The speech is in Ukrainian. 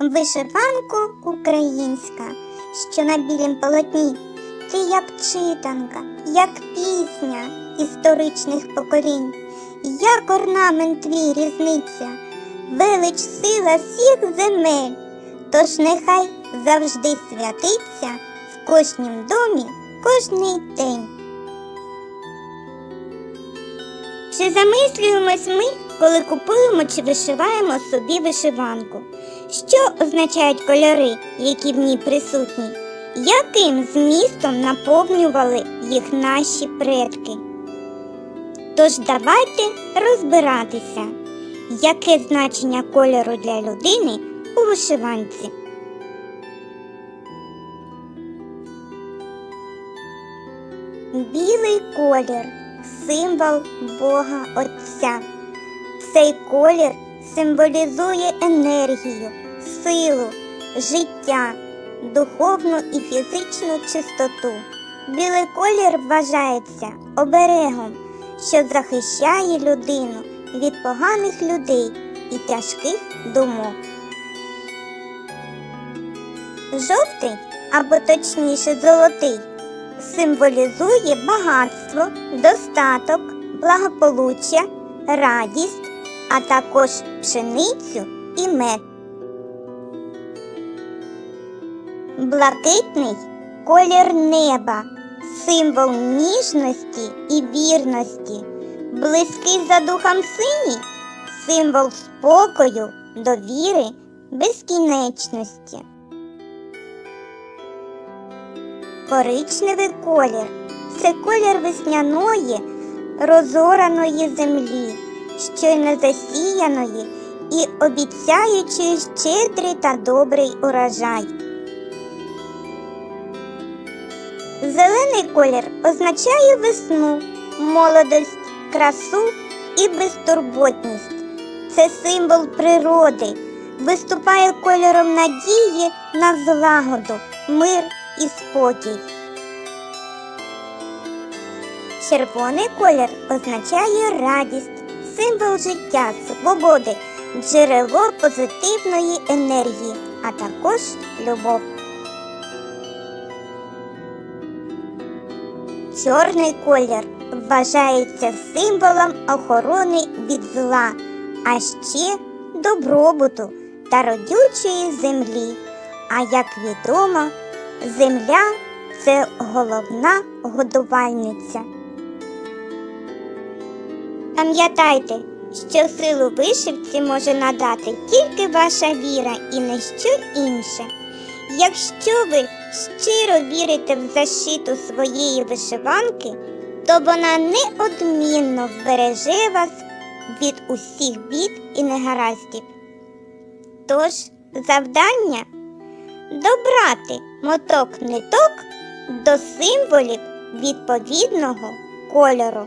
Вишиванку українська, що на білім полотні, ти як читанка, як пісня історичних поколінь, як орнамент твій різниця, велич сила всіх земель, тож нехай завжди святиться в кожнім домі кожний день. Чи замислюємось ми, коли купуємо чи вишиваємо собі вишиванку? Що означають кольори, які в ній присутні? Яким змістом наповнювали їх наші предки? Тож давайте розбиратися, яке значення кольору для людини у вишиванці. Білий колір символ Бога Отця. Цей колір символізує енергію, силу, життя, духовну і фізичну чистоту. Білий колір вважається оберегом, що захищає людину від поганих людей і тяжких думок. Жовтий, або точніше золотий, символізує багатство, достаток, благополуччя, радість, а також пшеницю і мед. Блакитний колір неба, символ ніжності і вірності. Близький за духом синій символ спокою, довіри, безкінечності. Коричневий колір це колір весняної, розораної землі, щойно засіяної і обіцяючи щедрий та добрий урожай. Зелений колір означає весну, молодость, красу і безтурботність. Це символ природи, виступає кольором надії на злагоду, мир і спокій. Червоний колір означає радість, символ життя, свободи, джерело позитивної енергії, а також любов. Чорний колір вважається символом охорони від зла, а ще добробуту та родючої землі. А як відомо, земля це головна годувальниця. Пам'ятайте, що силу вишивці може надати тільки ваша віра і не що інше. Якщо ви щиро вірите в защиту своєї вишиванки, то вона неодмінно вбереже вас від усіх бід і негараздів. Тож завдання добрати моток ниток до символів відповідного кольору.